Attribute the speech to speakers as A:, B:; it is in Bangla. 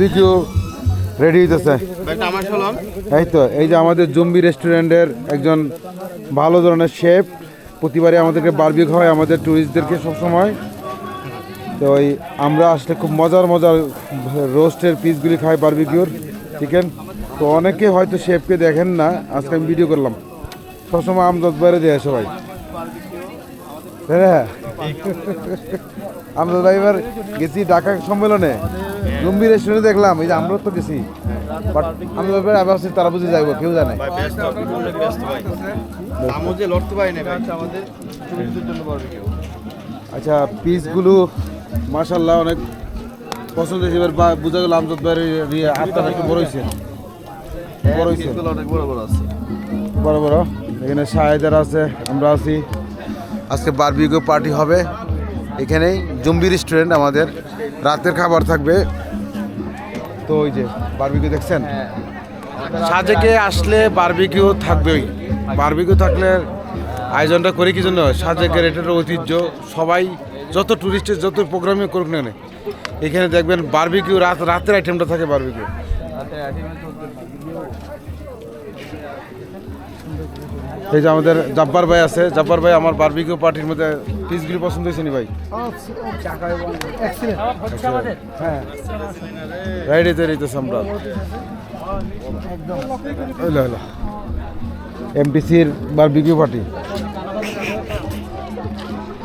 A: বিকিউ রেডি হইতেছে। এই তো এই যে আমাদের জম্বি রেস্টুরেন্টের একজন ভালো ধরনের শেফ প্রতিবারই আমাদেরকে বারবিক হয় আমাদের ট্যুরিস্টদেরকে সবসময়। তো ওই আমরা আসলে খুব মজার মজার রোস্টের পিসগুলি খাই বারবিকিউর চিকেন তো অনেকে হয়তো শেফকে দেখেন না আজকে আমি ভিডিও করলাম। সবসময় আমদাদ বাইরে দেয় সবাই হ্যাঁ আমরা তো এবার গেছি ঢাকা সম্মেলনে। জম্বি রেস্টুরেন্টে দেখলাম এই যে আমরা তো গেছি। বাট আমি এবার আবার তারা বুঝে যাইব কেউ জানে। আচ্ছা পিসগুলো মাশাল্লাহ অনেক পছন্দ হয়েছে। এবার বা- বোঝা গেল আমজাদ ভাইয়ের ইয়ে আত্মাটা একটু বড় হয়েছে। বড় হয়েছে।
B: বড় বড় আছে।
A: বড় বড়। এখানে শাহেদার আছে আমরা আছি। আজকে বারবিকিউ পার্টি হবে। এখানেই জম্বি রেস্টুরেন্ট আমাদের। রাতের খাবার থাকবে। তো ওই যে বারবিকিউ দেখছেন? সাজেকে আসলে বারবিকিউ থাকবেই। বারবিকিউ থাকলে আয়োজনটা করি কি জন্য? সাজেকের এটার ঐতিহ্য। সবাই যত টুরিস্টের যত প্রোগ্রামে করুক না এখানে দেখবেন বারবিকিউ রাত, রাতের আইটেমটা থাকে বারবিকিউ এই যে আমাদের জাব্বার ভাই আছে, জাব্বার ভাই আমার বার্বিকিউ পার্টির মধ্যে পিসগুলি পছন্দ হয়েছে নি ভাই? হ্যাঁ রাইডে তৈরি হইতেছে আমরা এমপিসির বারবিকিউ পার্টি